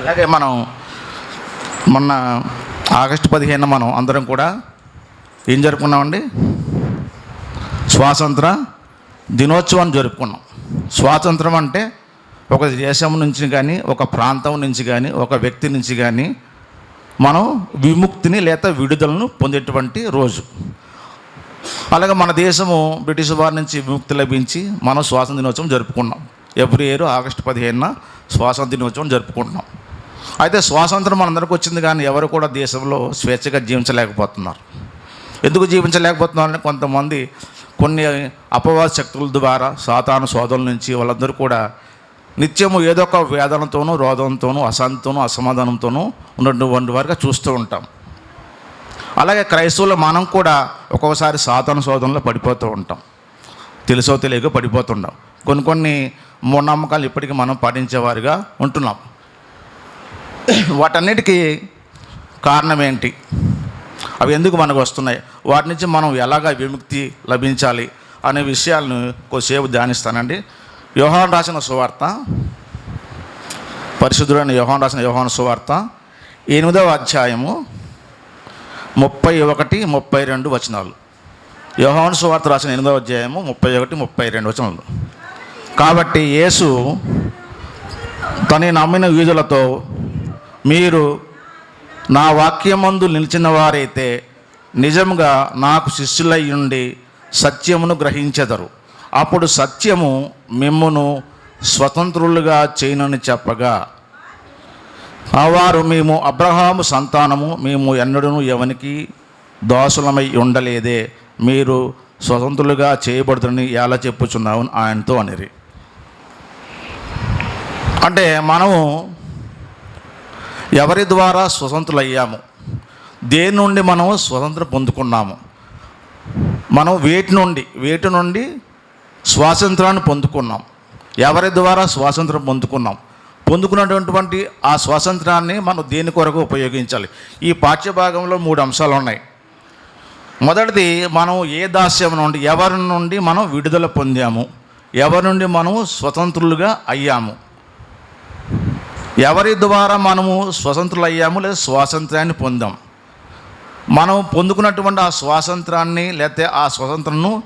అలాగే మనం మొన్న ఆగస్టు పదిహేను మనం అందరం కూడా ఏం జరుపుకున్నామండి? స్వాతంత్ర దినోత్సవాన్ని జరుపుకున్నాం. స్వాతంత్రం అంటే ఒక దేశం నుంచి కానీ ఒక ప్రాంతం నుంచి కానీ ఒక వ్యక్తి నుంచి కానీ మనం విముక్తిని లేదా విడుదలను పొందేటువంటి రోజు. అలాగే మన దేశము బ్రిటిష్ వారి నుంచి విముక్తి లభించి మనం స్వాతంత్ర దినోత్సవం జరుపుకున్నాం. ఎవ్రీ ఇయర్ ఆగస్టు పదిహేనున స్వాతంత్ర దినోత్సవం జరుపుకుంటున్నాం. అయితే స్వాతంత్రం మనందరికీ వచ్చింది కానీ ఎవరు కూడా దేశంలో స్వేచ్ఛగా జీవించలేకపోతున్నారు. ఎందుకు జీవించలేకపోతున్నారని కొంతమంది కొన్ని అపవాద శక్తుల ద్వారా సాతాను సోదరుల నుంచి వాళ్ళందరూ కూడా నిత్యము ఏదో ఒక వేదనతోనూ రోదంతోనూ అశాంతితోనూ అసమాధానంతోనూ ఉన్నటువంటి వారిగా చూస్తూ ఉంటాం. అలాగే క్రైస్తవులు మనం కూడా ఒక్కొక్కసారి సాతాను శోధనలో పడిపోతూ ఉంటాం. తెలుసో తెలియక పడిపోతుంటాం. కొన్ని కొన్ని మూఢనమ్మకాలు ఇప్పటికీ మనం పాటించేవారిగా ఉంటున్నాం. వాటన్నిటికీ కారణం ఏంటి అవి ఎందుకు మనకు వస్తున్నాయి? వాటి నుంచి మనం ఎలాగ విముక్తి లభించాలి అనే విషయాలను కొద్దిసేపు ధ్యానిస్తానండి. యోహాన్ రాసిన సువార్త పరిశుద్ధుడైన యోహాన్ రాసిన యోహాన్ సువార్త ఎనిమిదవ అధ్యాయము ముప్పై ఒకటి ముప్పై రెండు వచనాలు. యోహాను సువార్త రాసిన ఎనిమిదవ అధ్యాయము ముప్పై ఒకటి ముప్పై రెండు వచనాలు. కాబట్టి యేసు తన నమ్మిన వీధులతో మీరు నా వాక్యమందు నిలిచిన వారైతే నిజంగా నాకు శిష్యులై ఉండి సత్యమును గ్రహించెదరు. అప్పుడు సత్యము మిమ్మును స్వతంత్రులుగా చేయనని చెప్పగా ఆ వారు మేము అబ్రహాము సంతానము మేము ఎన్నడూ ఎవనికి దోషులమై ఉండలేదే. మీరు స్వతంత్రులుగా చేయబడుతుందని ఎలా చెప్పుచున్నావు? ఆయనతో అనిరి. అంటే మనము ఎవరి ద్వారా స్వతంత్రులయ్యాము? దేని నుండి మనం స్వతంత్రం పొందుకున్నాము? మనం వేటి నుండి వేటి నుండి స్వాతంత్రాన్ని పొందుకున్నాం? ఎవరి ద్వారా స్వాతంత్రం పొందుకున్నాం? పొందుకున్నటువంటి ఆ స్వాతంత్రాన్ని మనం దేని కొరకు ఉపయోగించాలి? ఈ పాఠ్యభాగంలో మూడు అంశాలు ఉన్నాయి. మొదటిది మనం ఏ దాస్యం నుండి ఎవరి నుండి మనం విడుదల పొందాము? ఎవరి నుండి మనం స్వతంత్రులుగా అయ్యాము? ఎవరి ద్వారా మనము స్వతంత్రులయ్యాము లేదా స్వాతంత్రాన్ని పొందాం? మనం పొందుకున్నటువంటి ఆ స్వాతంత్రాన్ని లేకపోతే ఆ స్వతంత్రంను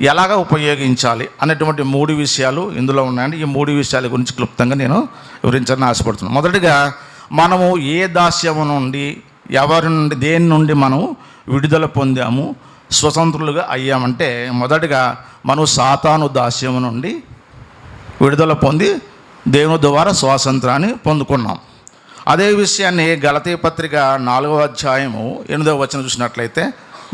ఎలాగ ఉపయోగించాలి అనేటువంటి మూడు విషయాలు ఇందులో ఉన్నాయండి. ఈ మూడు విషయాల గురించి క్లుప్తంగా నేను వివరించాలని ఆశపడుతున్నాను. మొదటిగా మనము ఏ దాస్యము నుండి ఎవరి నుండి దేని నుండి మనం విడుదల పొందాము స్వతంత్రులుగా అయ్యామంటే మొదటిగా మనం సాతాను దాస్యము నుండి విడుదల పొంది దేవుని ద్వారా స్వాతంత్రాన్ని పొందుకున్నాం. అదే విషయాన్ని గలతీ పత్రిక నాలుగవ అధ్యాయము ఎనిమిదవ వచనం చూసినట్లయితే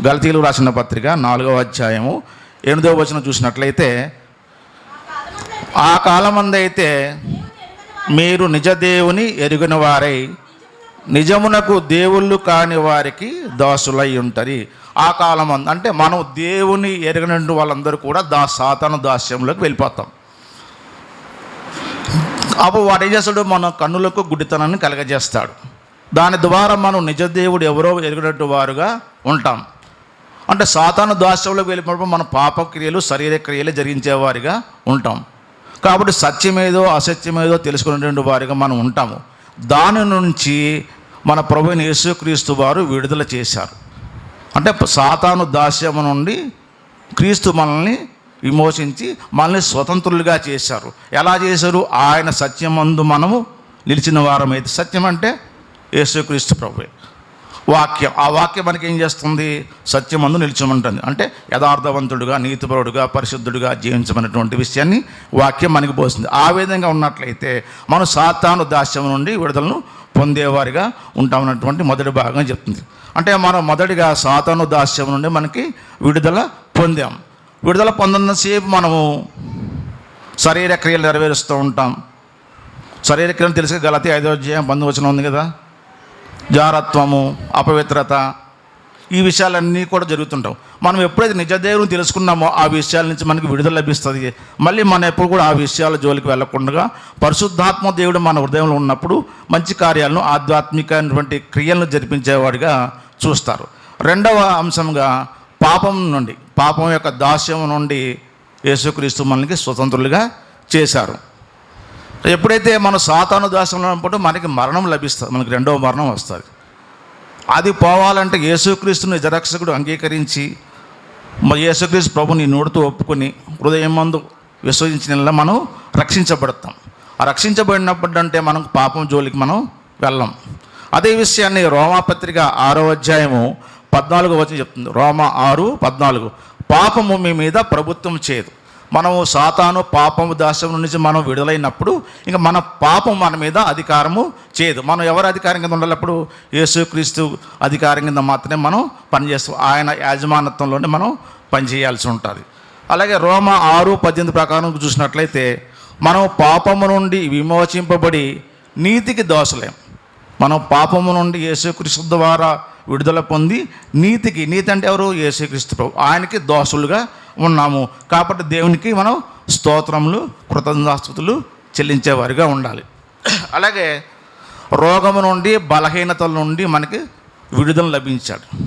గలతీలు రాసిన పత్రిక నాలుగవ అధ్యాయము ఎనిమిదవ వచనం చూసినట్లయితే ఆ కాలమందైతే మీరు నిజ దేవుని ఎరుగిన వారై నిజమునకు దేవుళ్ళు కాని వారికి దాసులై ఉంటారు. ఆ కాలం అంటే మనం దేవుని ఎరగనటువంటి వాళ్ళందరూ కూడా దా సాతాను దాస్యంలోకి వెళ్ళిపోతాం. అప్పుడు వాడు ఏం చేస్తాడు? మన కన్నులకు గుడ్డితనాన్ని కలగజేస్తాడు. దాని ద్వారా మనం నిజదేవుడు ఎవరో ఎరిగినట్టు వారుగా ఉంటాం. అంటే సాతాను దాస్యంలోకి వెళ్ళినప్పుడు మన పాపక్రియలు శరీర క్రియలు జరిగించేవారిగా ఉంటాం. కాబట్టి సత్యమేదో అసత్యమేదో తెలుసుకునేటువంటి వారిగా మనం ఉంటాము. దాని నుంచి మన ప్రభు యేసుక్రీస్తు వారు విడుదల చేశారు. అంటే సాతాను దాస్యము నుండి క్రీస్తు మనల్ని విమోచించి మనల్ని స్వతంత్రులుగా చేశారు. ఎలా చేశారు? ఆయన సత్యమందు మనము నిలిచిన వారమైతే సత్యం అంటే యేసుక్రీస్తు ప్రభువే. వాక్యం ఆ వాక్యం మనకి ఏం చేస్తుంది? సత్యమందు నిలిచమంటుంది. అంటే యథార్థవంతుడుగా నీతిపరుడుగా పరిశుద్ధుడుగా జీవించమన్నటువంటి విషయాన్ని వాక్యం మనకి పోస్తుంది ఆ విధంగా ఉన్నట్లయితే మనం సాతాను దాస్యం నుండి విడుదలను పొందేవారిగా ఉంటామన్నటువంటి మొదటి భాగం చెప్తుంది. అంటే మనం మొదటిగా సాతాను దాస్యం నుండి మనకి విడుదల పొందాం. విడుదల పొందన్నసేపు మనము శరీర క్రియలు నెరవేరుస్తూ ఉంటాం. శరీర క్రియలు తెలిసి గలతి ఐదో అధ్యాయం బంధువచనం ఉంది కదా? జారత్వము అపవిత్రత ఈ విషయాలన్నీ కూడా జరుగుతుంటాం మనం ఎప్పుడైతే నిజదేవుని తెలుసుకున్నామో ఆ విషయాల నుంచి మనకి విడుదల లభిస్తుంది. మళ్ళీ మనం ఎప్పుడు కూడా ఆ విషయాల జోలికి వెళ్ళకుండా పరిశుద్ధాత్మ దేవుడు మన హృదయంలో ఉన్నప్పుడు మంచి కార్యాలను ఆధ్యాత్మికమైనటువంటి క్రియలను జరిపించేవాడిగా చూస్తారు. రెండవ అంశంగా పాపం నుండి. పాపం యొక్క దాస్యం నుండి యేసుక్రీస్తు మనకి స్వతంత్రులుగా చేశారు. ఎప్పుడైతే మనం సాతాను దాసంలో ఉన్నప్పుడు మనకి మరణం లభిస్తుంది మనకి రెండవ మరణం వస్తుంది. అది పోవాలంటే యేసుక్రీస్తుని జరక్షకుడు అంగీకరించి మరి యేసుక్రీస్తు ప్రభుని నోడుతూ ఒప్పుకొని హృదయం మందు విశ్వసించిన మనం రక్షించబడతాం. ఆ రక్షించబడినప్పుడు అంటే మనం పాపం జోలికి మనం వెళ్ళం. అదే విషయాన్ని రోమాపత్రిక ఆరో అధ్యాయము పద్నాలుగు వచ్చి చెప్తుంది. రోమ ఆరు పద్నాలుగు. పాపము మీ మీద ప్రభుత్వం చేయదు. మనము సాతాను పాపము దాస్యం నుంచి మనం విడుదలైనప్పుడు ఇంకా మన పాపం మన మీద అధికారము చేయదు. మనం ఎవరు అధికారం కింద ఉండాలప్పుడు? యేసుక్రీస్తు అధికారం కింద మాత్రమే మనం పనిచేస్తాం. ఆయన యాజమానత్వంలోనే మనం పనిచేయాల్సి ఉంటుంది. అలాగే రోమ ఆరు పద్దెనిమిది ప్రకారం చూసినట్లయితే మనం పాపము నుండి విమోచింపబడి నీతికి దోషలేం. మనం పాపము నుండి యేసుక్రీస్తు ద్వారా విడుదల పొంది నీతికి నీతి అంటే ఎవరు? యేసుక్రీస్తు ప్రభు. ఆయనకి దోషులుగా ఉన్నాము. కాబట్టి దేవునికి మనం స్తోత్రములు కృతజ్ఞాస్తుతులు చెల్లించేవారిగా ఉండాలి. అలాగే రోగము నుండి బలహీనతల నుండి మనకి విడుదల లభించాడు.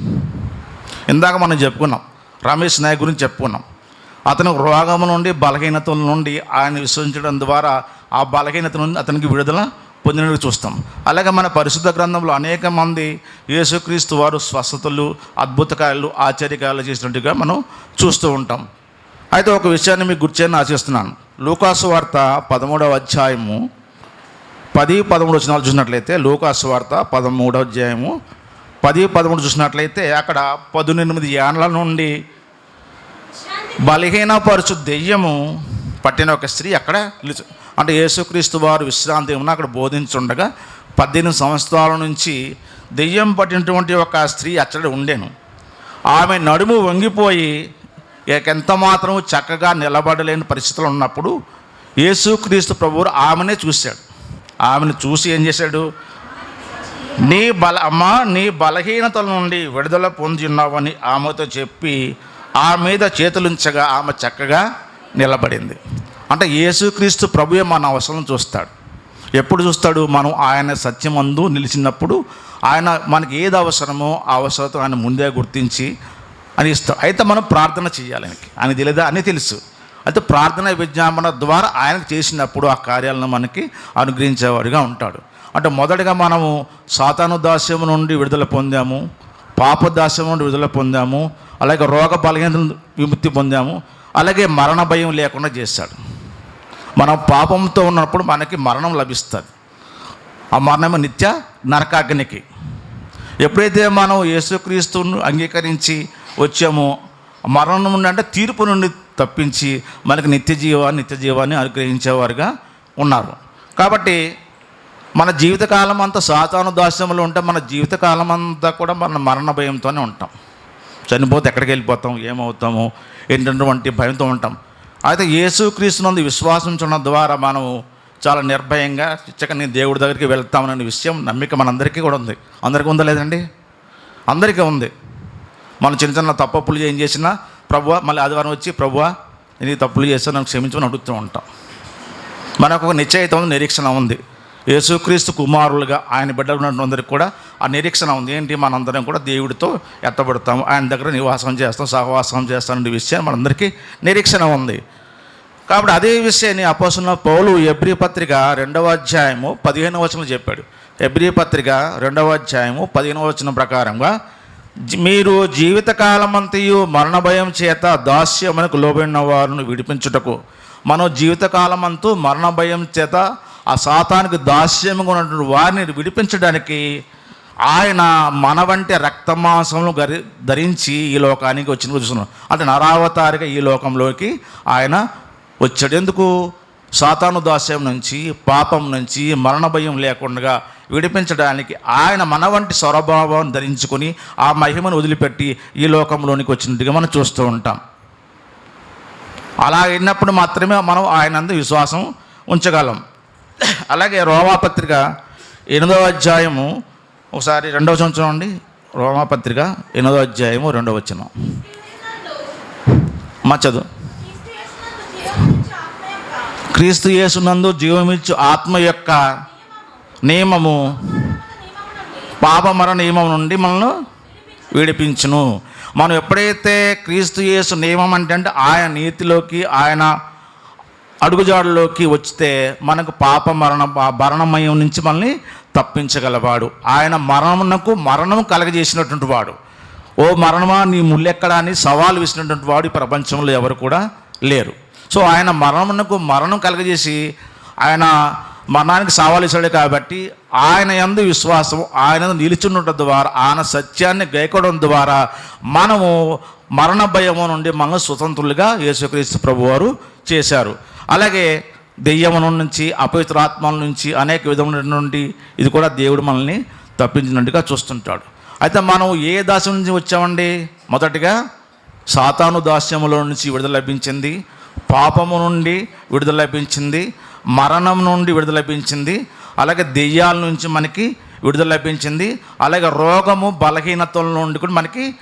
ఇందాక మనం చెప్పుకున్నాం రమేష్ నాయక్ గురించి చెప్పుకున్నాం. అతను రోగము నుండి బలహీనతల నుండి ఆయన విశ్వసించడం ద్వారా ఆ బలహీనత నుండి అతనికి విడుదల పొందినట్టు చూస్తాం. అలాగే మన పరిశుద్ధ గ్రంథంలో అనేక మంది యేసుక్రీస్తు వారు స్వస్థతలు అద్భుతకాయలు ఆశ్చర్యకాయలు చేసినట్టుగా మనం చూస్తూ ఉంటాం. అయితే ఒక విషయాన్ని మీకు గుర్చేయని ఆశిస్తున్నాను. లూకాసు వార్త పదమూడవ అధ్యాయము పది పదమూడు వచనాలు చూసినట్లయితే లూకాసు వార్త పదమూడవ అధ్యాయము పది పదమూడు చూసినట్లయితే అక్కడ పదునెనిమిది ఏండ్ల నుండి బలహీనపరచు దెయ్యము పట్టిన ఒక స్త్రీ అక్కడ నిలుచు అంటే యేసుక్రీస్తు వారు విశ్రాంతి ఉన్న అక్కడ బోధించుండగా పద్దెనిమిది సంవత్సరాల నుంచి దెయ్యం పట్టినటువంటి ఒక స్త్రీ అచ్చడి ఉండేను. ఆమె నడుము వంగిపోయి ఎంత మాత్రం చక్కగా నిలబడలేని పరిస్థితులు ఉన్నప్పుడు యేసుక్రీస్తు ప్రభువు ఆమెనే చూశాడు. ఆమెను చూసి ఏం చేశాడు? నీ బల అమ్మ నీ బలహీనతల నుండి విడుదల పొంది ఉన్నావని ఆమెతో చెప్పి ఆ మీద చేతులుంచగా ఆమె చక్కగా నిలబడింది. అంటే యేసుక్రీస్తు ప్రభువే మన అవసరం చూస్తాడు. ఎప్పుడు చూస్తాడు? మనం ఆయన సత్యమందు నిలిచినప్పుడు ఆయన మనకి ఏది అవసరమో ఆ అవసరత ఆయన ముందే గుర్తించి అని ఇస్తాడు. అయితే మనం ప్రార్థన చేయాలి ఆయనకి. ఆయన తెలియదా? అని తెలుసు. అయితే ప్రార్థన విజ్ఞాపన ద్వారా ఆయనకు చేసినప్పుడు ఆ కార్యాలను మనకి అనుగ్రహించేవాడిగా ఉంటాడు. అంటే మొదటగా మనము సాతాను దాస్యం నుండి విడుదల పొందాము పాపదాస్యం నుండి విడుదల పొందాము అలాగే రోగ బలహీన విముక్తి పొందాము అలాగే మరణ భయం లేకుండా చేశాడు మనం పాపంతో ఉన్నప్పుడు మనకి మరణం లభిస్తుంది. ఆ మరణం నిత్య నరకాగ్నికి. ఎప్పుడైతే మనం యేసుక్రీస్తును అంగీకరించి వచ్చామో మరణం నుండి అంటే తీర్పు నుండి తప్పించి మనకి నిత్య జీవాన్ని నిత్య జీవాన్ని అనుగ్రహించేవారుగా ఉన్నారు. కాబట్టి మన జీవితకాలం అంతా సాతాను దాస్యంలో ఉంటే మన జీవితకాలం అంతా కూడా మన మరణ భయంతోనే ఉంటాం. చనిపోతే ఎక్కడికి వెళ్ళిపోతాం ఏమవుతాము ఏంటటువంటి భయంతో ఉంటాం. అయితే యేసుక్రీస్తునందు విశ్వాసం చూడడం ద్వారా మనము చాలా నిర్భయంగా ఇచ్చక నేను దేవుడి దగ్గరికి వెళ్తామనే విషయం నమ్మిక మనందరికీ కూడా ఉంది. అందరికీ ఉందా లేదండి? అందరికీ ఉంది. మనం చిన్న చిన్న తప్పప్పులు ఏం చేసినా ప్రభువ మళ్ళీ ఆదివారం వచ్చి ప్రభువ నేను ఈ తప్పులు చేస్తాను నన్ను క్షమించమని అడుగుతూ ఉంటాం. మనకు ఒక నిశ్చయిత ఉంది నిరీక్షణ ఉంది. యేసుక్రీస్తు కుమారులుగా ఆయన బిడ్డలు ఉన్నందరికీ కూడా ఆ నిరీక్షణ ఉంది. ఏంటి? మనందరం కూడా దేవుడితో ఎత్తబడతాము. ఆయన దగ్గర నివాసం చేస్తాం సహవాసం చేస్తాం అనే విషయం మనందరికీ నిరీక్షణ ఉంది. కాబట్టి అదే విషయాన్ని అపోసన పౌలు ఎబ్రి పత్రిక రెండవ అధ్యాయము పదిహేను వచనం చెప్పాడు. ఎబ్రి పత్రిక రెండవ అధ్యాయము పదిహేను వచనం ప్రకారంగా మీరు జీవితకాలమంతయు మరణ భయం చేత దాస్యమునకు లోబడిన వారిని విడిపించుటకు మనం జీవితకాలమంతు మరణ భయం చేత ఆ సాతానికి దాస్యముగా ఉన్నటువంటి వారిని విడిపించడానికి ఆయన మన వంటి రక్తమాంసములు గరి ధరించి ఈ లోకానికి వచ్చిన చూస్తున్నాం. అంటే నరావతారిగా ఈ లోకంలోకి ఆయన వచ్చాడు. ఎందుకు? సాతాను దాస్యం నుంచి పాపం నుంచి మరణ భయం లేకుండా విడిపించడానికి ఆయన మన వంటి స్వరభావం ధరించుకొని ఆ మహిమను వదిలిపెట్టి ఈ లోకంలోనికి వచ్చినట్టుగా మనం చూస్తూ ఉంటాం. అలా అయినప్పుడు మాత్రమే మనం ఆయన అందు విశ్వాసం ఉంచగలం. అలాగే రోమాపత్రిక ఎనిమిదవ అధ్యాయము ఒకసారి రెండవ సంవత్సరం అండి రోమాపత్రిక ఎనిమిదవ అధ్యాయము రెండవ వచనం. మా చదువు క్రీస్తు యేసునందు జీవమిచ్చు ఆత్మ యొక్క నియమము పాపమర నియమం నుండి మనల్ని విడిపించును. మనం ఎప్పుడైతే క్రీస్తు యేసు నియమం అంటే అంటే ఆయన నీతిలోకి ఆయన అడుగుజాడులోకి వచ్చితే మనకు పాప మరణ మరణమయం నుంచి మనల్ని తప్పించగలవాడు. ఆయన మరణమునకు మరణం కలగజేసినటువంటి వాడు. ఓ మరణమా నీ ముళ్ళెక్కడా అని సవాలు విసినటువంటి వాడు ఈ ప్రపంచంలో ఎవరు కూడా లేరు. సో ఆయన మరణమునకు మరణం కలగజేసి ఆయన మరణానికి సవాలు కాబట్టి ఆయన యందు విశ్వాసం ఆయన నిలుచుండటం ద్వారా ఆయన సత్యాన్ని గైకోవడం ద్వారా మనము మరణ భయము నుండి మనం స్వతంత్రులుగా యేసుక్రీస్తు ప్రభువారు చేశారు. అలాగే దెయ్యముల నుంచి అపవిత్రాత్మల నుంచి అనేక విధముల నుండి ఇది కూడా దేవుడు మనల్ని తప్పించినట్టుగా చూస్తుంటాడు. అయితే మనం ఏ దాస్యం నుంచి వచ్చామండి? మొదటిగా సాతాను దాస్యములో నుంచి విడుదల లభించింది. పాపము నుండి విడుదల లభించింది మరణం నుండి విడుదల లభించింది అలాగే దెయ్యాల నుంచి మనకి విడుదల లభించింది అలాగే రోగము బలహీనతల నుండి కూడా మనకి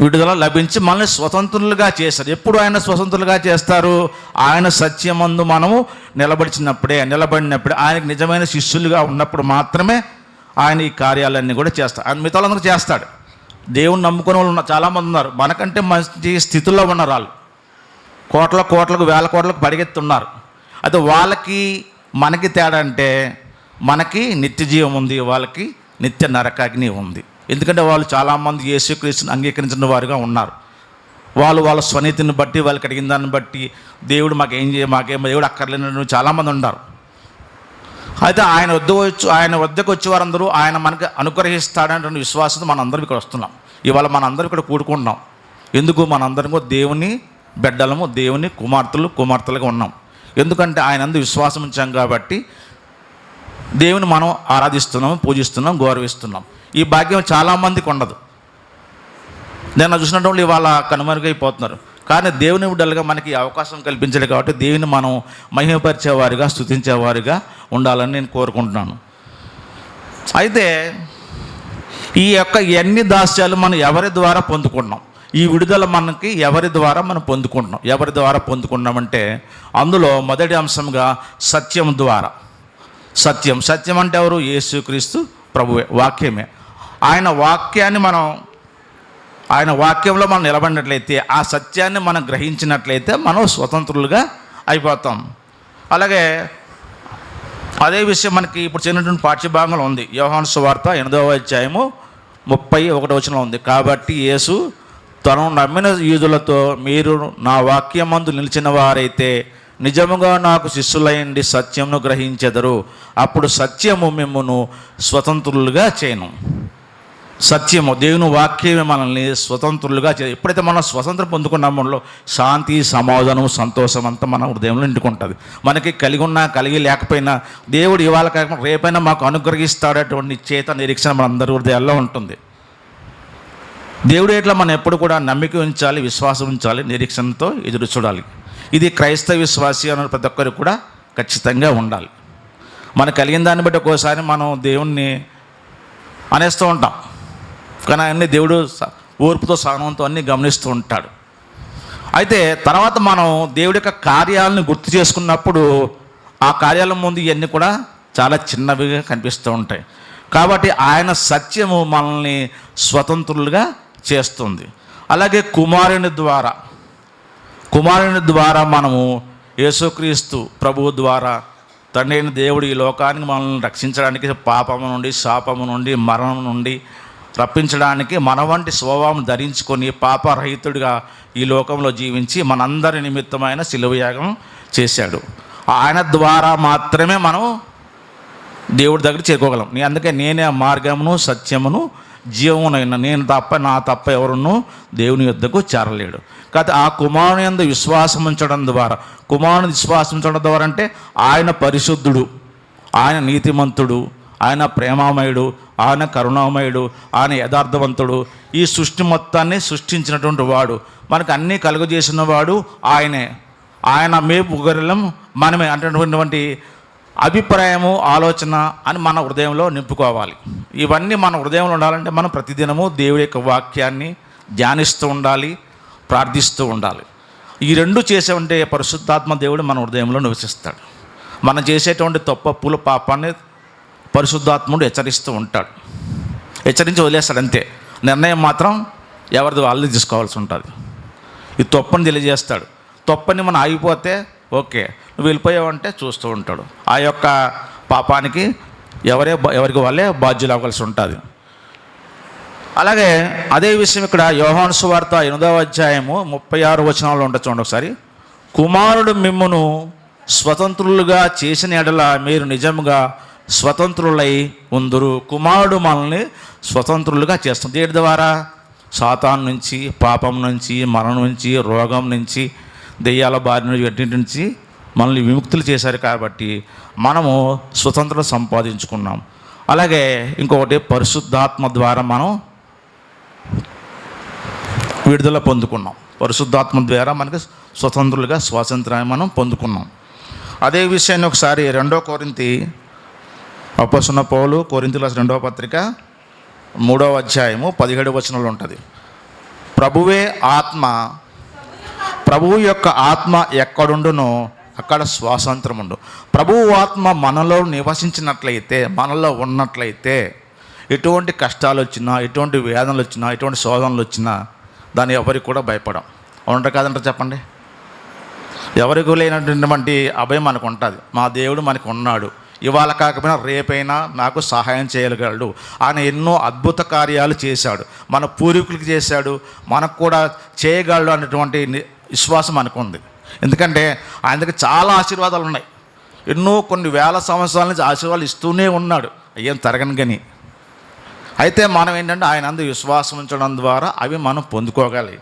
విడుదల లభించి మనల్ని స్వతంత్రులుగా చేశారు. ఎప్పుడు ఆయన స్వతంత్రులుగా చేస్తారు? ఆయన సత్యమందు మనము నిలబడిచినప్పుడే నిలబడినప్పుడే. ఆయనకు నిజమైన శిష్యులుగా ఉన్నప్పుడు మాత్రమే ఆయన ఈ కార్యాలన్నీ కూడా చేస్తాడు. ఆయన మిగతా చేస్తాడు. దేవుని నమ్ముకునే వాళ్ళు ఉన్న- చాలామంది ఉన్నారు. మనకంటే మంచి స్థితిలో ఉన్నారు వాళ్ళు. కోట్ల కోట్లకు వేల కోట్లకు పరిగెత్తున్నారు. అయితే వాళ్ళకి మనకి తేడా అంటే మనకి నిత్య జీవం ఉంది వాళ్ళకి నిత్య నరకాగ్ని ఉంది. ఎందుకంటే వాళ్ళు చాలామంది యేసుక్రీస్తుని అంగీకరించిన వారుగా ఉన్నారు. వాళ్ళు వాళ్ళ స్వనీతిని బట్టి వాళ్ళకి అడిగిన దాన్ని బట్టి దేవుడు మాకేం చేయ మాకేం దేవుడు అక్కర్లేని చాలామంది ఉన్నారు. అయితే ఆయన వద్ద వచ్చి ఆయన వద్దకు వచ్చే వారందరూ ఆయన మనకి అనుగ్రహిస్తాడనే విశ్వాసంతో మనందరం ఇక్కడ వస్తున్నాం. ఇవాళ మనందరం ఇక్కడ కూడుకుంటున్నాం. ఎందుకు? మనందరం కూడా దేవుని బిడ్డలము దేవుని కుమార్తెలు కుమార్తెలుగా ఉన్నాం. ఎందుకంటే ఆయన అందు విశ్వాసం ఉంచాం కాబట్టి దేవుని మనం ఆరాధిస్తున్నాం పూజిస్తున్నాం గౌరవిస్తున్నాం. ఈ భాగ్యం చాలామందికి ఉండదు. నేను చూసినటువంటి ఇవాళ కనుమరుగైపోతున్నారు కానీ దేవుని బిడ్డలుగా మనకి అవకాశం కల్పించాడు కాబట్టి దేవుని మనం మహిమపరిచేవారుగా స్థుతించేవారుగా ఉండాలని నేను కోరుకుంటున్నాను. అయితే ఈ యొక్క ఎన్ని దాస్యాలు మనం ఎవరి ద్వారా పొందుకున్నాం? ఈ విడుదల మనకి ఎవరి ద్వారా మనం పొందుకుంటున్నాం? ఎవరి ద్వారా పొందుకున్నామంటే అందులో మొదటి అంశంగా సత్యం ద్వారా. సత్యం. సత్యం అంటే ఎవరు? యేసుక్రీస్తు ప్రభువే వాక్యమే. ఆయన వాక్యాన్ని మనం ఆయన వాక్యంలో మనం నిలబడినట్లయితే ఆ సత్యాన్ని మనం గ్రహించినట్లయితే మనం స్వతంత్రులుగా అయిపోతాం. అలాగే అదే విషయం మనకి ఇప్పుడు చిన్నటువంటి పాఠ్యభాగంలో ఉంది. యోహాను సువార్త ఎనిమిదవ అధ్యాయము ముప్పై ఒకటి వచనంలో ఉంది. కాబట్టి యేసు తను నమ్మిన యూదులతో మీరు నా వాక్యమందు నిలిచిన వారైతే నిజముగా నాకు శిష్యులయండి సత్యమును గ్రహించెదరు. అప్పుడు సత్యము మిమ్మును స్వతంత్రులుగా చేయను. సత్యము దేవుని వాక్యమే మనల్ని స్వతంత్రులుగా చే ఎప్పుడైతే మనం స్వతంత్రం పొందుకున్నామో మనలో శాంతి సమాధానం సంతోషం అంతా మన హృదయంలో నిండుకుంటుంది. మనకి కలిగి ఉన్నా కలిగి లేకపోయినా దేవుడు ఇవాళ కాకుండా రేపైనా మాకు అనుగ్రహిస్తాడటువంటి చేత నిరీక్షణ మనందరి హృదయాల్లో ఉంటుంది. దేవుడు ఎట్లా మనం ఎప్పుడు కూడా నమ్మిక ఉంచాలి విశ్వాసం ఉంచాలి నిరీక్షణతో ఎదురు చూడాలి. ఇది క్రైస్తవ విశ్వాసి అన్న ప్రతి ఒక్కరికి కూడా ఖచ్చితంగా ఉండాలి. మనకు కలిగిన దాన్ని బట్టి ఒక్కోసారి మనం దేవుణ్ణి అనేస్తూ ఉంటాం. కానీ అన్ని దేవుడు ఓర్పుతో సహనంతో అన్ని గమనిస్తూ ఉంటాడు. అయితే తర్వాత మనం దేవుడి యొక్క కార్యాలను గుర్తు చేసుకున్నప్పుడు ఆ కార్యాల ముందు ఇవన్నీ కూడా చాలా చిన్నవిగా కనిపిస్తూ ఉంటాయి. కాబట్టి ఆయన సత్యము మనల్ని స్వతంత్రులుగా చేస్తుంది. అలాగే కుమారుని ద్వారా కుమారుని ద్వారా మనము యేసుక్రీస్తు ప్రభువు ద్వారా తండ్రి అయిన దేవుడు ఈ లోకానికి మనల్ని రక్షించడానికి పాపము నుండి శాపము నుండి మరణం నుండి రప్పించడానికి మన వంటి స్వభావం ధరించుకొని పాపరహితుడిగా ఈ లోకంలో జీవించి మనందరి నిమిత్తమైన శిలువయాగం చేశాడు. ఆయన ద్వారా మాత్రమే మనం దేవుడి దగ్గర చేరుకోగలం. నీ అందుకే నేనే ఆ మార్గమును సత్యమును జీవమునైనా నేను తప్ప నా తప్ప ఎవరునో దేవుని యుద్ధకు చేరలేడు. కాకపోతే ఆ కుమారుని ఎందు విశ్వాసం ఉంచడం ద్వారా కుమారుని విశ్వాసం ఉంచడం ద్వారా అంటే ఆయన పరిశుద్ధుడు ఆయన నీతిమంతుడు ఆయన ప్రేమామయుడు ఆయన కరుణామయుడు ఆయన యథార్థవంతుడు. ఈ సృష్టి మొత్తాన్ని సృష్టించినటువంటి వాడు మనకు అన్నీ కలుగజేసిన వాడు ఆయనే. ఆయన మేపు గొర్రెలం మనమే అంటున్నటువంటి అభిప్రాయము ఆలోచన అని మన హృదయంలో నింపుకోవాలి. ఇవన్నీ మన హృదయంలో ఉండాలంటే మనం ప్రతిదినము దేవుడి యొక్క వాక్యాన్ని ధ్యానిస్తూ ఉండాలి ప్రార్థిస్తూ ఉండాలి. ఈ రెండు చేసే ఉంటే పరిశుద్ధాత్మ దేవుడు మన హృదయంలో నివసిస్తాడు. మనం చేసేటువంటి తప్పప్పుల పాపాన్ని పరిశుద్ధాత్ముడు హెచ్చరిస్తూ ఉంటాడు. హెచ్చరించి వదిలేస్తాడు అంతే. నిర్ణయం మాత్రం ఎవరిది వాళ్ళు తీసుకోవాల్సి ఉంటుంది. ఈ తప్పని తెలియజేస్తాడు. తప్పని మనం ఆగిపోతే ఓకే. నువ్వు వెళ్ళిపోయావంటే చూస్తూ ఉంటాడు. ఆ యొక్క పాపానికి ఎవరే బా- ఎవరికి వాళ్ళే బాధ్యులు అవ్వాల్సి ఉంటుంది. అలాగే అదే విషయం ఇక్కడ యోహాను సువార్త ఎనిమిదవ అధ్యాయము ముప్పై ఆరు వచనాలు ఉంటుంది చూడండి ఒకసారి. కుమారుడు మిమ్మును స్వతంత్రులుగా చేసిన ఎడల మీరు నిజముగా స్వతంత్రులై ఉందరు. కుమారుడు మనల్ని స్వతంత్రులుగా చేస్తుంది. దేని ద్వారా? సాతాన్ నుంచి పాపం నుంచి మరణం నుంచి రోగం నుంచి దెయ్యాల బారి నుంచి వీటి నుంచి మనల్ని విముక్తులు చేశారు కాబట్టి మనము స్వతంత్రం సంపాదించుకున్నాం. అలాగే ఇంకొకటి పరిశుద్ధాత్మ ద్వారా మనం విడుదల పొందుకున్నాం. పరిశుద్ధాత్మ ద్వారా మనకి స్వతంత్రులుగా స్వాతంత్రాన్ని మనం పొందుకున్నాం. అదే విషయాన్ని ఒకసారి రెండో కోరింతి అప్పసున్న పౌలు కోరింతిలో రెండవ పత్రిక మూడవ అధ్యాయము పదిహేడు వచనంలో ఉంటుంది. ప్రభువే ఆత్మ ప్రభువు యొక్క ఆత్మ ఎక్కడుండునో అక్కడ స్వాతంత్రం ఉండు ప్రభువు ఆత్మ మనలో నివసించినట్లయితే మనలో ఉన్నట్లయితే ఎటువంటి కష్టాలు వచ్చినా ఎటువంటి వేదనలు వచ్చినా ఎటువంటి శోధనలు వచ్చినా దాన్ని ఎవరికి కూడా భయపడం. అవునంటారు కాదంటారు చెప్పండి? ఎవరికి లేనటువంటి అభయం మనకు ఉంటుంది మా దేవుడు మనకు ఉన్నాడు ఇవాళ కాకపోయినా రేపైనా నాకు సహాయం చేయగలడు. ఆయన ఎన్నో అద్భుత కార్యాలు చేశాడు. మన పూర్వీకులకి చేశాడు. మనకు కూడా చేయగలడు అనేటువంటి విశ్వాసం అనుకుంది ఎందుకంటే ఆయన దగ్గర చాలా ఆశీర్వాదాలు ఉన్నాయి. ఎన్నో కొన్ని వేల సంవత్సరాల నుంచి ఆశీర్వాదాలు ఇస్తూనే ఉన్నాడు. ఏం తరగని గని. అయితే మనం ఏంటంటే ఆయన అందు విశ్వాసం ఉంచడం ద్వారా అవి మనం పొందుకోగలి.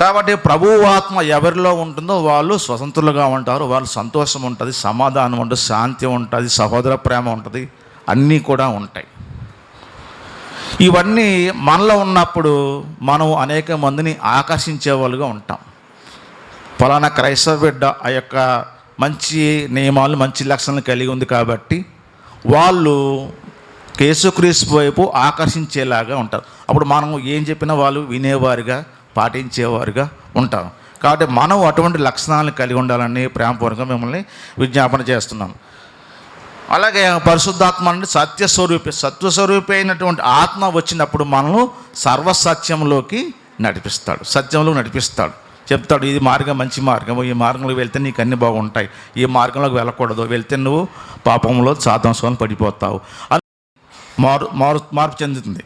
కాబట్టి ప్రభు ఆత్మ ఎవరిలో ఉంటుందో వాళ్ళు స్వతంత్రులుగా ఉంటారు. వాళ్ళు సంతోషం ఉంటుంది సమాధానం ఉంటుంది శాంతి ఉంటుంది సహోదర ప్రేమ ఉంటుంది. అన్నీ కూడా ఉంటాయి. ఇవన్నీ మనలో ఉన్నప్పుడు మనం అనేక మందిని ఆకర్షించే వాళ్ళుగా ఉంటాం. ఫలానా క్రైస్తవ బిడ్డ ఆ యొక్క మంచి నియమాలు మంచి లక్షణాలు కలిగి ఉంది కాబట్టి వాళ్ళు కేసుక్రీస్తు వైపు ఆకర్షించేలాగా ఉంటారు. అప్పుడు మనం ఏం చెప్పినా వాళ్ళు వినేవారుగా పాటించేవారుగా ఉంటారు. కాబట్టి మనం అటువంటి లక్షణాలను కలిగి ఉండాలని ప్రేమపూర్వకంగా మిమ్మల్ని విజ్ఞాపన చేస్తున్నాం. అలాగే పరిశుద్ధాత్మ అంటే సత్యస్వరూపి సత్వస్వరూపి అయినటువంటి ఆత్మ వచ్చినప్పుడు మనల్ని సర్వసత్యంలోకి నడిపిస్తాడు సత్యంలో నడిపిస్తాడు. చెప్తాడు ఇది మార్గం మంచి మార్గం. ఈ మార్గంలో వెళ్తే నీకు అన్ని బాగుంటాయి. ఈ మార్గంలోకి వెళ్ళకూడదు. వెళ్తే నువ్వు పాపంలో సాతంశం పడిపోతావు. అని మారు మారు మార్పు చెందుతుంది.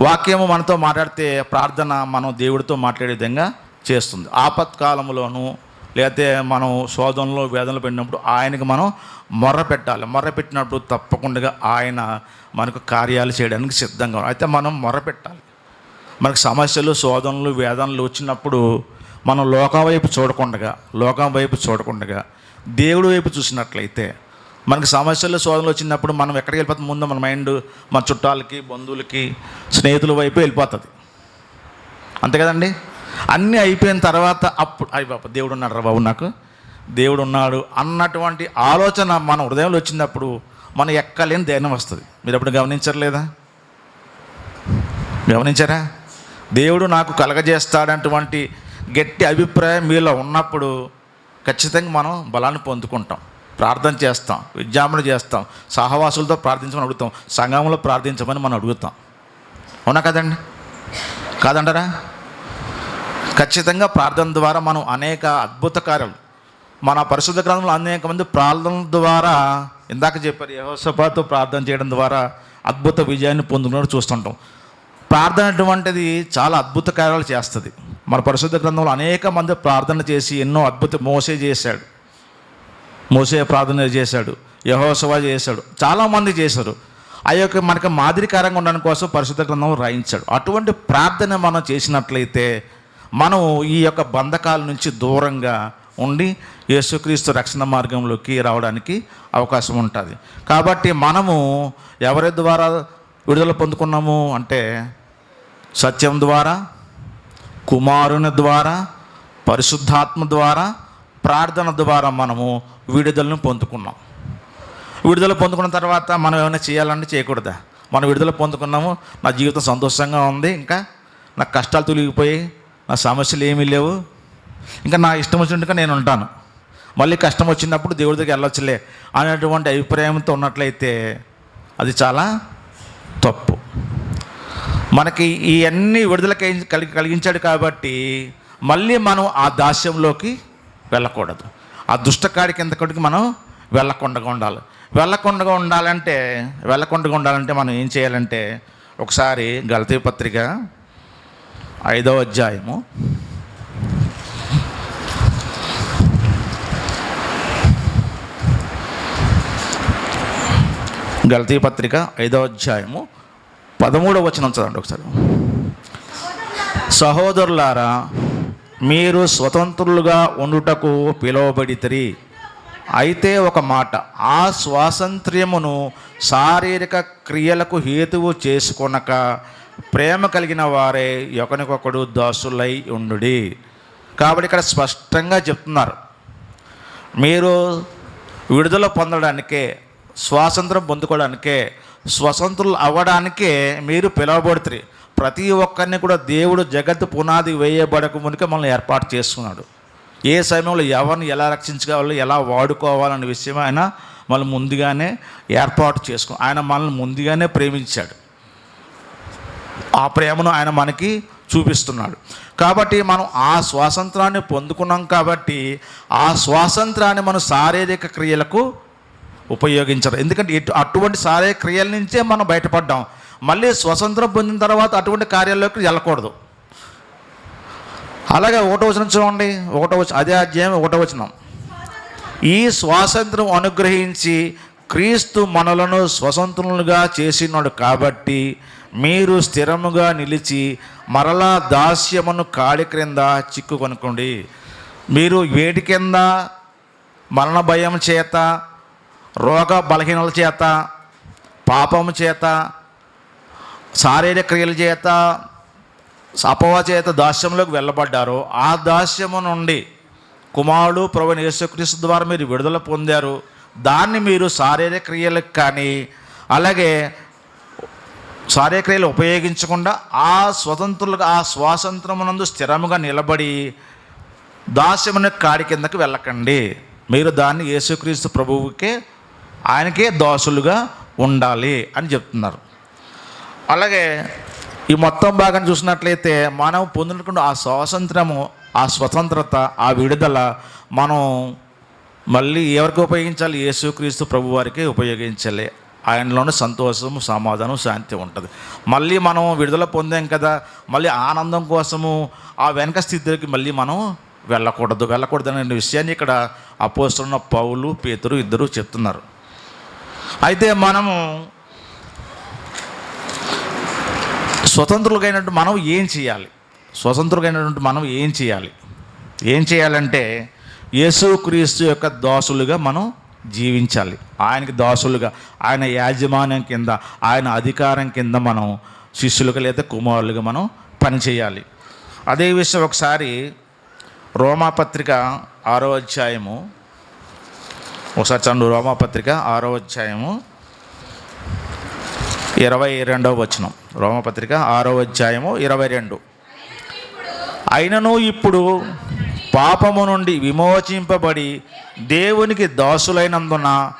వాక్యము మనతో మాట్లాడితే ప్రార్థన మనం దేవుడితో మాట్లాడే విధంగా చేస్తుంది. ఆపత్కాలంలోనూ లేకపోతే మనం శోధనలో వేదనలు పెట్టినప్పుడు ఆయనకి మనం మొర్ర పెట్టాలి. మొర్ర పెట్టినప్పుడు తప్పకుండా ఆయన మనకు కార్యాలు చేయడానికి సిద్ధంగా అయితే మనం మొర్ర పెట్టాలి. మనకు సమస్యలు శోధనలు వేదనలు వచ్చినప్పుడు మనం లోకం వైపు చూడకుండగా లోకం వైపు చూడకుండగా దేవుడి వైపు చూసినట్లయితే మనకి సమస్యలు శోధనలు వచ్చినప్పుడు మనం ఎక్కడికి వెళ్ళిపోతుంది ముందు మన మైండ్ మన చుట్టాలకి బంధువులకి స్నేహితుల వైపు వెళ్ళిపోతుంది. అంతే కదండి? అన్నీ అయిపోయిన తర్వాత అప్పుడు అయ్యి బాబా దేవుడు ఉన్నాడు రా బాబు నాకు. దేవుడు ఉన్నాడు అన్నటువంటి ఆలోచన మన హృదయంలో వచ్చినప్పుడు మనం ఎక్కలేని ధైర్యం వస్తుంది. మీరు ఎప్పుడు గమనించట్లేదా? గమనించారా? దేవుడు నాకు కలగజేస్తాడటువంటి గట్టి అభిప్రాయం మీలో ఉన్నప్పుడు ఖచ్చితంగా మనం బలాన్ని పొందుకుంటాం. ప్రార్థన చేస్తాం విజ్ఞాపన చేస్తాం సహవాసులతో ప్రార్థించమని అడుగుతాం సంఘంలో ప్రార్థించమని మనం అడుగుతాం. అవునా కదండి? కాదంటారా? ఖచ్చితంగా ప్రార్థన ద్వారా మనం అనేక అద్భుత కార్యాలు మన పరిశుద్ధ గ్రంథంలో అనేక మంది ప్రార్థన ద్వారా ఇందాక చెప్పారు యహోసభతో ప్రార్థన చేయడం ద్వారా అద్భుత విజయాన్ని పొందుకున్నట్టు చూస్తుంటాం. ప్రార్థన అటువంటిది చాలా అద్భుత కార్యాలు చేస్తుంది. మన పరిశుద్ధ గ్రంథంలో అనేక మంది ప్రార్థన చేసి ఎన్నో అద్భుత మోసే చేశాడు. మోసే ప్రార్థన చేశాడు. యహోసభ చేశాడు. చాలామంది చేశారు. ఆ యొక్క మనకి మాదిరికరంగా ఉండడం కోసం పరిశుద్ధ గ్రంథం రాయించాడు. అటువంటి ప్రార్థన మనం చేసినట్లయితే మనం ఈ యొక్క బంధకాల నుంచి దూరంగా ఉండి యేసుక్రీస్తు రక్షణ మార్గంలోకి రావడానికి అవకాశం ఉంటుంది. కాబట్టి మనము ఎవరి ద్వారా విడుదల పొందుకున్నాము అంటే సత్యం ద్వారా కుమారుని ద్వారా పరిశుద్ధాత్మ ద్వారా ప్రార్థన ద్వారా మనము విడుదలను పొందుకున్నాం. విడుదల పొందుకున్న తర్వాత మనం ఏమైనా చేయాలంటే చేయకూడదా? మనం విడుదల పొందుకున్నాము నా జీవితం సంతోషంగా ఉంది ఇంకా నా కష్టాలు తొలగిపోయి నా సమస్యలు ఏమీ లేవు. ఇంకా నా ఇష్టం వచ్చినట్టుగా నేను ఉంటాను. మళ్ళీ కష్టం వచ్చినప్పుడు దేవుడి దగ్గర వెళ్ళొచ్చులే అనేటువంటి అభిప్రాయంతో ఉన్నట్లయితే అది చాలా తప్పు. మనకి ఇవన్నీ విడుదల కలిగి కలిగించాడు కాబట్టి మళ్ళీ మనం ఆ దాస్యంలోకి వెళ్ళకూడదు. ఆ దుష్టకాడి కిందకి మనం వెళ్ళకుండా ఉండాలి. వెళ్ళకుండా ఉండాలంటే వెళ్ళకుండా ఉండాలంటే మనం ఏం చేయాలంటే ఒకసారి గలతీ పత్రిక ఐదో అధ్యాయము. గలతీ పత్రిక ఐదో అధ్యాయము పదమూడవ వచనం చదవండి ఒకసారి. సహోదరులారా మీరు స్వతంత్రులుగా ఉండుటకు పిలువబడితిరి. అయితే ఒక మాట ఆ స్వాతంత్ర్యమును శారీరక క్రియలకు హేతువు చేసుకొనక ప్రేమ కలిగిన వారే ఒకరికొకడు దాసులై ఉండుడి. కాబట్టి ఇక్కడ స్పష్టంగా చెప్తున్నారు. మీరు విడుదల పొందడానికే స్వాతంత్రం పొందుకోవడానికే స్వతంత్రులు అవ్వడానికే మీరు పిలవబడుతుంది ప్రతి ఒక్కరిని కూడా దేవుడు జగత్తు పునాది వేయబడక మునికే మనల్ని ఏర్పాటు చేసుకున్నాడు ఏ సమయంలో ఎవరిని ఎలా రక్షించుకోవాలో ఎలా వాడుకోవాలనే విషయం ఆయన మనల్ని ముందుగానే ఏర్పాటు చేసుకుని ఆయన మనల్ని ముందుగానే ప్రేమించాడు. ఆ ప్రేమను ఆయన మనకి చూపిస్తున్నాడు. కాబట్టి మనం ఆ స్వాతంత్రాన్ని పొందుకున్నాం కాబట్టి ఆ స్వాతంత్రాన్ని మనం శారీరక క్రియలకు ఉపయోగించరు. ఎందుకంటే ఇటు అటువంటి శారీరక క్రియల నుంచే మనం బయటపడ్డాం. మళ్ళీ స్వతంత్రం పొందిన తర్వాత అటువంటి కార్యాల్లోకి వెళ్ళకూడదు. అలాగే ఒకటో వచనం చూడండి. ఒకటో వచనం అదే అధ్యాయం ఒకటో వచనం. ఈ స్వాతంత్రం అనుగ్రహించి క్రీస్తు మనలను స్వతంత్రులుగా చేసినాడు కాబట్టి మీరు స్థిరముగా నిలిచి మరలా దాస్యమును కాడి క్రింద చిక్కుకొనుకోండి. మీరు వేటి కింద మరణ భయం చేత రోగ బలహీనల చేత పాపము చేత శారీరక క్రియల చేత అపవ చేత దాస్యంలోకి వెళ్ళబడ్డారో ఆ దాస్యము నుండి కుమారుడు ప్రభు యేసుక్రీస్తు ద్వారా మీరు విడుదల పొందారు. దాన్ని మీరు శారీరక క్రియలకు కానీ అలాగే శారీరక ఉపయోగించకుండా ఆ స్వతంత్రులుగా ఆ స్వాతంత్రమునందు స్థిరముగా నిలబడి దాస్యమున కాడి కిందకి వెళ్ళకండి. మీరు దాన్ని యేసుక్రీస్తు ప్రభువుకే ఆయనకే దాసులుగా ఉండాలి అని చెప్తున్నారు. అలాగే ఈ మొత్తం భాగం చూసినట్లయితే మనం పొందినటువంటి ఆ స్వాతంత్రము ఆ స్వతంత్రత ఆ విడుదల మనం మళ్ళీ ఎవరికి ఉపయోగించాలి? యేసుక్రీస్తు ప్రభువారికి ఉపయోగించాలి. ఆయనలోనూ సంతోషము సమాధానం శాంతి ఉంటుంది. మళ్ళీ మనం విడుదల పొందాం కదా మళ్ళీ ఆనందం కోసము ఆ వెనక స్థితికి మళ్ళీ మనం వెళ్ళకూడదు. వెళ్ళకూడదు అనే విషయాన్ని ఇక్కడ అపోస్తున్న పౌలు పేతురు ఇద్దరు చెప్తున్నారు. అయితే మనము స్వతంత్రులైనట్టు మనం ఏం చేయాలి? స్వతంత్రులైనటువంటి మనం ఏం చేయాలి? ఏం చేయాలంటే యేసుక్రీస్తు యొక్క దాసులుగా మనం జీవించాలి. ఆయనకి దాసులుగా ఆయన యాజమాన్యం కింద ఆయన అధికారం కింద మనం శిష్యులుగా లేదా కుమారులుగా మనం పనిచేయాలి. అదే విషయం ఒకసారి రోమాపత్రిక ఆరో అధ్యాయము ఒకసారి చండు రోమాపత్రిక ఆరో అధ్యాయము ఇరవై రెండవ వచనం. రోమపత్రిక ఆరో అధ్యాయము ఇరవై రెండు. అయినను ఇప్పుడు పాపము నుండి విమోచింపబడి దేవునికి దాసులైనందున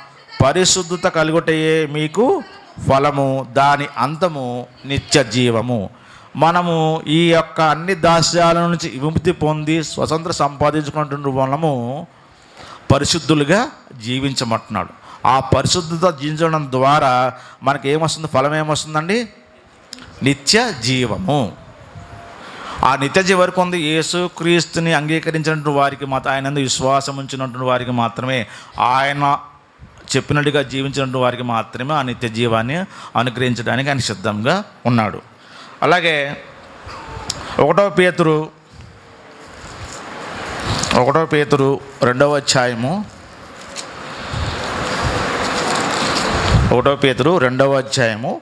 పరిశుద్ధత కలుగుటయే మీకు ఫలము దాని అంతము నిత్య జీవము. మనము ఈ యొక్క అన్ని దాస్యాల నుంచి విముక్తి పొంది స్వతంత్ర సంపాదించుకుంటున్న వలము పరిశుద్ధులుగా జీవించమంటున్నాడు. ఆ పరిశుద్ధత జీవించడం ద్వారా మనకి ఏమొస్తుంది ఫలం ఏమొస్తుందండి నిత్య జీవము. ఆ నిత్య వరకు ఉంది. యేసు క్రీస్తుని అంగీకరించినటువంటి వారికి మాత్రం ఆయన విశ్వాసం ఉంచినటువంటి వారికి మాత్రమే ఆయన చెప్పినట్టుగా జీవించినటువంటి వారికి మాత్రమే ఆ నిత్య జీవాన్ని అనుగ్రహించడానికి ఆయన సిద్ధంగా ఉన్నాడు. అలాగే ఒకటో పేతురు ఒకటో పేతురు రెండవ అధ్యాయము ఒకటో పేతురు రెండవ అధ్యాయము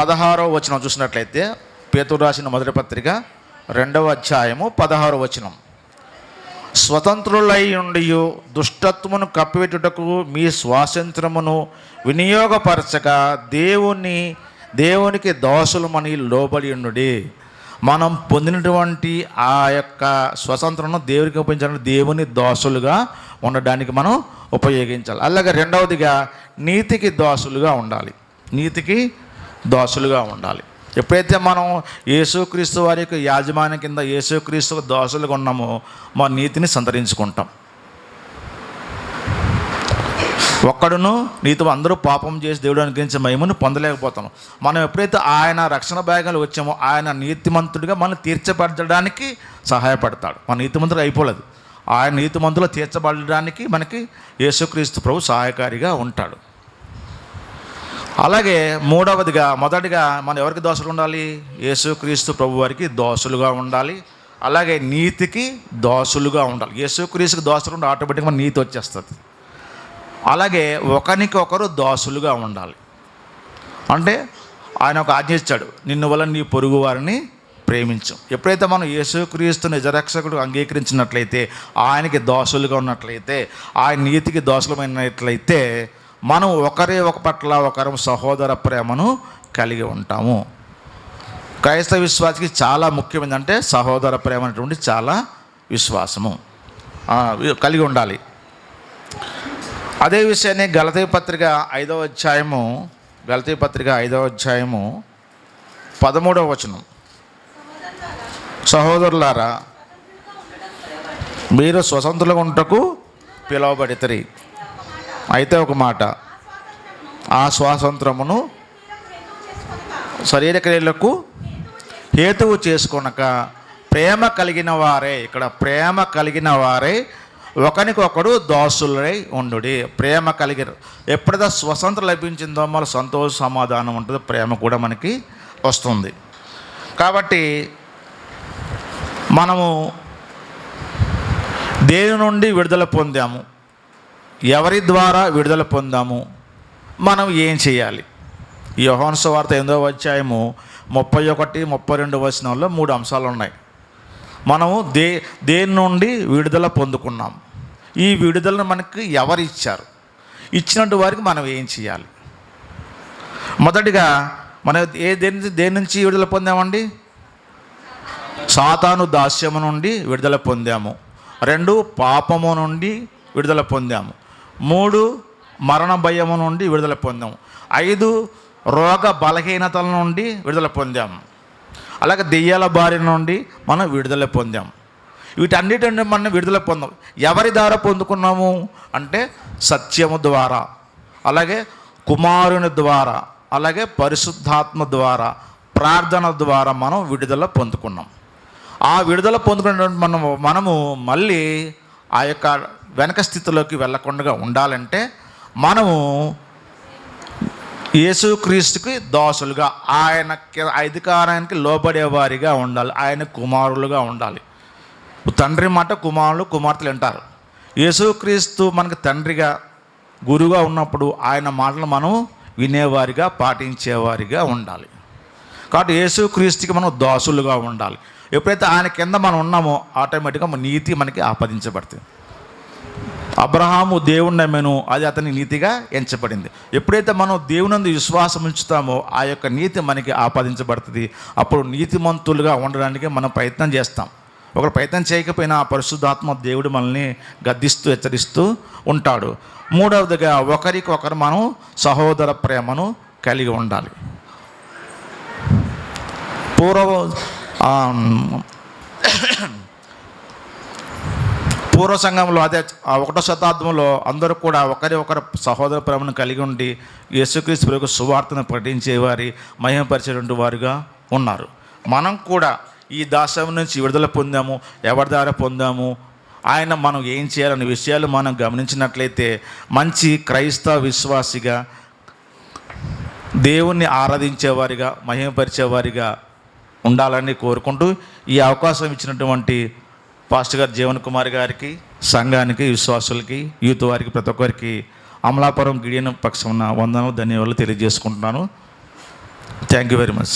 పదహారో వచనం చూసినట్లయితే పేతురు రాసిన మొదటి పత్రిక రెండవ అధ్యాయము పదహారు వచనం. స్వతంత్రులై ఉండి దుష్టత్వమును కప్పిపెట్టుటకు మీ స్వాతంత్రమును వినియోగపరచక దేవుని దేవునికి దోషులమని లోబడి ఉండి మనం పొందినటువంటి ఆ యొక్క స్వతంత్రను దేవునికి ఉపయోగించాలని దేవుని దోషులుగా ఉండడానికి మనం ఉపయోగించాలి. అలాగే రెండవదిగా నీతికి దోషులుగా ఉండాలి. నీతికి దోషులుగా ఉండాలి. ఎప్పుడైతే మనం యేసుక్రీస్తు వారి యొక్క యాజమాన్యం కింద యేసుక్రీస్తు దోషలుగా ఉన్నామో మా నీతిని సంతరించుకుంటాం. ఒక్కడును నీతో అందరూ పాపం చేసి దేవుడు అనుగ్రహించే మహిమను పొందలేకపోతాం మనం ఎప్పుడైతే ఆయన రక్షణ భాగాలు వచ్చామో ఆయన నీతిమంతుడిగా మనం తీర్చబడడానికి సహాయపడతాడు. మన నీతిమంతుడు అయిపోలేదు. ఆయన నీతిమంతులు తీర్చబడడానికి మనకి యేసుక్రీస్తు ప్రభు సహాయకారిగా ఉంటాడు. అలాగే మూడవదిగా మొదటిగా మనం ఎవరికి దోషులు ఉండాలి? యేసుక్రీస్తు ప్రభు వారికి దోషులుగా ఉండాలి. అలాగే నీతికి దోషులుగా ఉండాలి. యేసుక్రీస్తుకి దోషులు ఉంటే ఆటోమేటిక్గా మన నీతి వచ్చేస్తుంది. అలాగే ఒకరికి ఒకరు దోషులుగా ఉండాలి. అంటే ఆయన ఒక ఆజ్ఞ ఇచ్చాడు నిన్ను వల్ల నీ పొరుగు వారిని ప్రేమించు. ఎప్పుడైతే మనం యేసుక్రీస్తు నిజరక్షకుడు అంగీకరించినట్లయితే ఆయనకి దోషులుగా ఉన్నట్లయితే ఆయన నీతికి దోషులమైనట్లయితే మనం ఒకరే ఒక పట్ల ఒకరం సహోదర ప్రేమను కలిగి ఉంటాము. క్రైస్తవ విశ్వాసకి చాలా ముఖ్యమైనదంటే సహోదర ప్రేమ అనేటువంటి చాలా విశ్వాసము. కలిగి ఉండాలి. అదే విషయాన్ని గలతీ పత్రిక ఐదవ అధ్యాయము గలతీ పత్రిక ఐదవ అధ్యాయము పదమూడవ వచనం. సహోదరులారా మీరు స్వతంత్రులుగా ఉంటకు పిలువబడితరి. అయితే ఒక మాట. ఆ స్వాతంత్రమును శరీర క్రియలకు హేతువు చేసుకొనక ప్రేమ కలిగిన వారే ఇక్కడ ప్రేమ కలిగిన వారే ఒకరికొకడు దోసులై ఉండు ప్రేమ కలిగిన ఎప్పుడైతే స్వతంత్రం లభించిందో మన సంతోష సమాధానం ఉంటుంది ప్రేమ కూడా మనకి వస్తుంది. కాబట్టి మనము దేని నుండి విడుదల పొందాము? ఎవరి ద్వారా విడుదల పొందాము? మనం ఏం చేయాలి? ఈ వార్త సువార్త ఎనిమిదవ అధ్యాయము ముప్పై ఒకటి ముప్పై రెండు వచనంలో మూడు అంశాలు ఉన్నాయి మనము దే దేని నుండి విడుదల పొందుకున్నాం? ఈ విడుదలను మనకి ఎవరు ఇచ్చారు? ఇచ్చినట్టు వారికి మనం ఏం చేయాలి? మొదటిగా మనం ఏ దేని దేని నుంచి విడుదల పొందామండి? సాతాను దాస్యము నుండి విడుదల పొందాము. రెండు పాపము నుండి విడుదల పొందాము. మూడు మరణ భయము నుండి విడుదల పొందాం. ఐదు రోగ బలహీనతల నుండి విడుదల పొందాం. అలాగే దెయ్యాల బారి నుండి మనం విడుదల పొందాం. వీటన్నిటి నుండి మనం విడుదల పొందాం. ఎవరి ద్వారా పొందుకున్నాము? అంటే సత్యము ద్వారా. అలాగే కుమారుని ద్వారా. అలాగే పరిశుద్ధాత్మ ద్వారా. ప్రార్థన ద్వారా మనం విడుదల పొందుకున్నాం. ఆ విడుదల పొందుకున్న మనము మనము మళ్ళీ ఆ యొక్క వెనక స్థితిలోకి వెళ్ళకుండా ఉండాలంటే మనము యేసుక్రీస్తుకి దోసులుగా ఆయన అధికారానికి లోబడేవారిగా ఉండాలి ఆయన కుమారులుగా ఉండాలి. తండ్రి మాట కుమారులు కుమార్తెలు వింటారు. యేసుక్రీస్తు మనకు తండ్రిగా గురువుగా ఉన్నప్పుడు ఆయన మాటలు మనం వినేవారిగా పాటించేవారిగా ఉండాలి. కాబట్టి యేసుక్రీస్తుకి మనం దోసులుగా ఉండాలి. ఎప్పుడైతే ఆయన కింద మనం ఉన్నామో ఆటోమేటిక్గా మన నీతి మనకి ఆపాదించబడుతుంది. అబ్రహాము దేవుని నమ్మెను అది అతని నీతిగా ఎంచబడింది. ఎప్పుడైతే మనం దేవునందు విశ్వాసం ఉంచుతామో ఆ యొక్క నీతి మనకి ఆపాదించబడుతుంది. అప్పుడు నీతిమంతులుగా ఉండడానికి మనం ప్రయత్నం చేస్తాం. ఒకరు ప్రయత్నం చేయకపోయినా ఆ పరిశుద్ధాత్మ దేవుడు మనల్ని గద్దిస్తూ హెచ్చరిస్తూ ఉంటాడు. మూడవదిగా ఒకరికి ఒకరు మనం సహోదర ప్రేమను కలిగి ఉండాలి. పూర్వ పూర్వ సంఘంలో అదే ఒకటో శతాబ్దంలో అందరూ కూడా ఒకరి ఒకరు సహోదర ప్రేమను కలిగి ఉండి యేసుక్రీస్తు ప్రభు సువార్తను పఠించేవారి మహిమపరిచేటువంటి వారుగా ఉన్నారు. మనం కూడా ఈ దాసం నుంచి విడుదల పొందాము ఎవరి ద్వారా పొందాము ఆయన మనం ఏం చేయాలనే విషయాలు మనం గమనించినట్లయితే మంచి క్రైస్తవ విశ్వాసిగా దేవుణ్ణి ఆరాధించేవారిగా మహిమపరిచేవారిగా ఉండాలని కోరుకుంటూ ఈ అవకాశం ఇచ్చినటువంటి పాస్టర్ గారు జీవన్ కుమార్ గారికి సంఘానికి విశ్వాసులకి యూత్ వారికి ప్రతి ఒక్కరికి అమలాపురం గిడియన పక్షం ఉన్న వందనం ధన్యవాదాలు తెలియజేసుకుంటున్నాను థ్యాంక్ యూ వెరీ మచ్